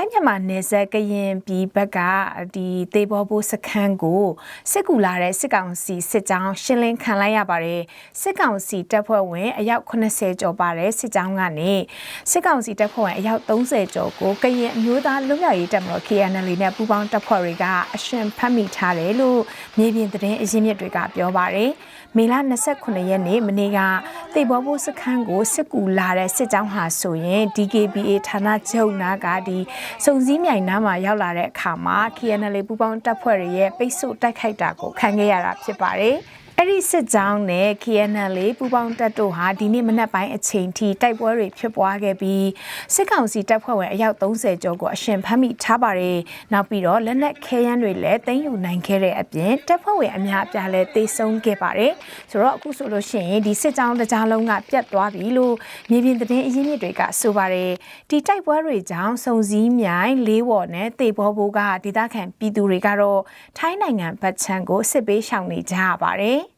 ထိုင်းမြန်မာနယ်စပ်ကရင်ပြည်ဘက်ကဒီသေဘောဘိုးစခန်းကိုစစ်ကူလာတဲ့စစ်ကောင်စီစစ်ကြောင်းရှင်းလင်းခံလိုက်ရပါတယ်စစ်ကောင်စီတပ်ဖွဲ့ဝင်အယောက်80ကျော်ပါတဲ့စစ်ကြောင်းကနေစစ်ကောင်စီတပ်ဖွဲ့ဝင်အယောက်30ကျော်ကိုကရင်အမျိုးသားလွတ်မြောက်ရေးတပ်မတော် KNL နဲ့ပူးပေါင်းတပ်ဖွဲ့တွေကအရှင်ဖမ်းမိထားတယ်လို့မြေပြင်သတင်းအရင်းမြစ်တွေကပြောပါတယ်မေလ29ရက်နေ့မနေ့ကသေဘောဘိုးစခန်းကိုစစ်ကူလာတဲ့စစ်ကြောင်းဟာဆိုရင် DKBA ဌာနချုပ်နာကဒီစုံစည်းမြိုင်နားမှာရောက်လာတဲ့အခါမှာ KNL ပူးပေါင်းတပ်ဖွဲ့တွေရဲ့ပိတ်ဆို့တိုက်ခိုက်တာကိုခံခဲ့ရတာဖြစ်ပါတယ်။ အဲ့ဒီစစ်ကြောင်းနဲ့ KNL ပူးပေါင်းတပ်တို့ဟာဒီနေ့မနက်ပိုင်းအချိန်ထိတိုက်ပွဲတွေဖြစ်ပွားခဲ့ပြီးစစ်ကောင်စီတပ်ဖွဲ့ဝင်အယောက်30ကျော်ကိုအရှင်ဖမ်းမိထားပါတယ်။နောက်ပြီးတော့လက်နက်ခဲယမ်းတွေလည်းသိမ်းယူနိုင်ခဲ့တဲ့အပြင်တပ်ဖွဲ့ဝင်အများအပြားလည်းသေဆုံးခဲ့ပါတယ်။ဆိုတော့အခုဆိုလို့ရှိရင်ဒီစစ်ကြောင်းတစ်ကြားလုံးကပြတ်သွားပြီလို့မြေပြင်သတင်းအရင်းမြစ်တွေကဆိုပါတယ်။ဒီတိုက်ပွဲတွေကြောင့်စုံစည်းမြိုင်လေးဝေါ်နဲ့တေဘောဘိုးကဒေသခံပြည်သူတွေကတော့ထိုင်းနိုင်ငံဗတ်ချန်ကိုစစ်ပေးရှောင်နေကြရပါတယ်။